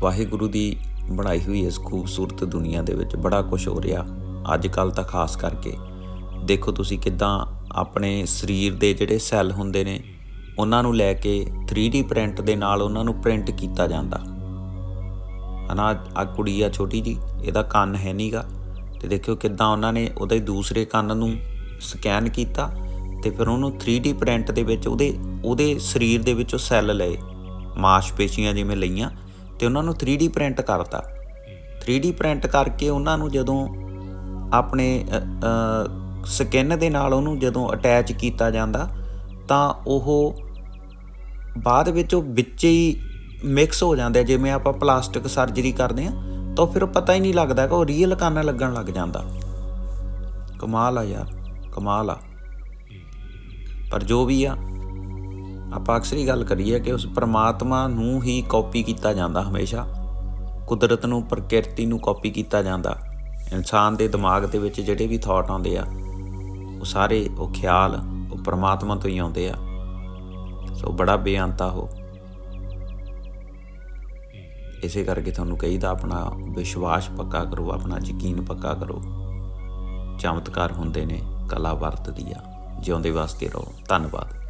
ਵਾਹਿਗੁਰੂ ਦੀ ਬਣਾਈ ਹੋਈ ਇਸ ਖੂਬਸੂਰਤ ਦੁਨੀਆ ਦੇ ਵਿੱਚ ਬੜਾ ਕੁਝ ਹੋ ਰਿਹਾ ਅੱਜ ਕੱਲ ਤਾਂ ਖਾਸ ਕਰਕੇ। ਦੇਖੋ ਤੁਸੀਂ ਕਿਦਾਂ ਆਪਣੇ ਸਰੀਰ ਦੇ ਜਿਹੜੇ ਸੈੱਲ ਹੁੰਦੇ ਨੇ, ਉਹਨਾਂ ਨੂੰ ਲੈ ਕੇ 3D ਪ੍ਰਿੰਟ ਦੇ ਨਾਲ ਉਹਨਾਂ ਨੂੰ ਪ੍ਰਿੰਟ ਕੀਤਾ ਜਾਂਦਾ। ਹਨਾ, ਆ ਕੁੜੀ ਆ ਛੋਟੀ ਜੀ, ਇਹਦਾ ਕੰਨ ਹੈ ਨਹੀਂਗਾ ਤੇ ਦੇਖਿਓ ਕਿਦਾਂ ਉਹਨਾਂ ਨੇ ਉਹਦੇ ਦੂਸਰੇ ਕੰਨ ਨੂੰ ਸਕੈਨ ਕੀਤਾ ਤੇ ਫਿਰ ਉਹਨੂੰ 3D ਪ੍ਰਿੰਟ ਦੇ ਵਿੱਚ ਉਹਦੇ ਉਹਦੇ ਸਰੀਰ ਦੇ ਵਿੱਚੋਂ ਸੈੱਲ ਲਏ, ਮਾਸਪੇਸ਼ੀਆਂ ਜਿਵੇਂ ਲਈਆਂ। ਤੇ ਉਹਨਾਂ ਨੂੰ 3D ਪ੍ਰਿੰਟ ਕਰਤਾ। 3D ਪ੍ਰਿੰਟ ਕਰਕੇ ਉਹਨਾਂ ਨੂੰ ਜਦੋਂ ਆਪਣੇ ਸਕਿਨ ਦੇ ਨਾਲ ਉਹਨੂੰ ਜਦੋਂ ਅਟੈਚ ਕੀਤਾ ਜਾਂਦਾ, ਤਾਂ ਉਹ ਬਾਅਦ ਵਿੱਚ ਉਹ ਵਿੱਚ ਹੀ ਮਿਕਸ ਹੋ ਜਾਂਦੇ ਜਿਵੇਂ ਆਪਾਂ ਪਲਾਸਟਿਕ ਸਰਜਰੀ ਕਰਦੇ ਆ, ਤਾਂ ਫਿਰ ਉਹ ਪਤਾ ਹੀ ਨਹੀਂ ਲੱਗਦਾ ਕਿ ਉਹ ਰੀਅਲ ਕੰਨ ਲੱਗਣ ਲੱਗ ਜਾਂਦਾ। ਕਮਾਲ ਆ ਯਾਰ, ਕਮਾਲ ਆ। ਪਰ ਜੋ ਵੀ ਆ ਆਪਾਂ ਅਕਸਰ ਹੀ ਗੱਲ ਕਰੀਏ ਕਿ ਉਸ ਪ੍ਰਮਾਤਮਾ ਨੂੰ ਹੀ ਕਾਪੀ ਕੀਤਾ ਜਾਂਦਾ ਹਮੇਸ਼ਾ। ਕੁਦਰਤ ਨੂੰ, ਪ੍ਰਕਿਰਤੀ ਨੂੰ ਕਾਪੀ ਕੀਤਾ ਜਾਂਦਾ। ਇਨਸਾਨ ਦੇ ਦਿਮਾਗ ਦੇ ਵਿੱਚ ਜਿਹੜੇ ਵੀ ਥਾਟ ਆਉਂਦੇ ਆ, ਉਹ ਸਾਰੇ ਉਹ ਖਿਆਲ, ਉਹ ਪ੍ਰਮਾਤਮਾ ਤੋਂ ਹੀ ਆਉਂਦੇ ਆ। ਸੋ ਬੜਾ ਬੇਅੰਤਾ ਹੋ ਇਸੇ ਕਰਕੇ ਤੁਹਾਨੂੰ ਕਹੀਦਾ ਆਪਣਾ ਵਿਸ਼ਵਾਸ ਪੱਕਾ ਕਰੋ, ਆਪਣਾ ਯਕੀਨ ਪੱਕਾ ਕਰੋ। ਚਮਤਕਾਰ ਹੁੰਦੇ ਨੇ, ਕਲਾ ਵਰਤਦੀ ਆ। ਜਿਉਂਦੇ ਵਾਸਤੇ ਰਹੋ। ਧੰਨਵਾਦ।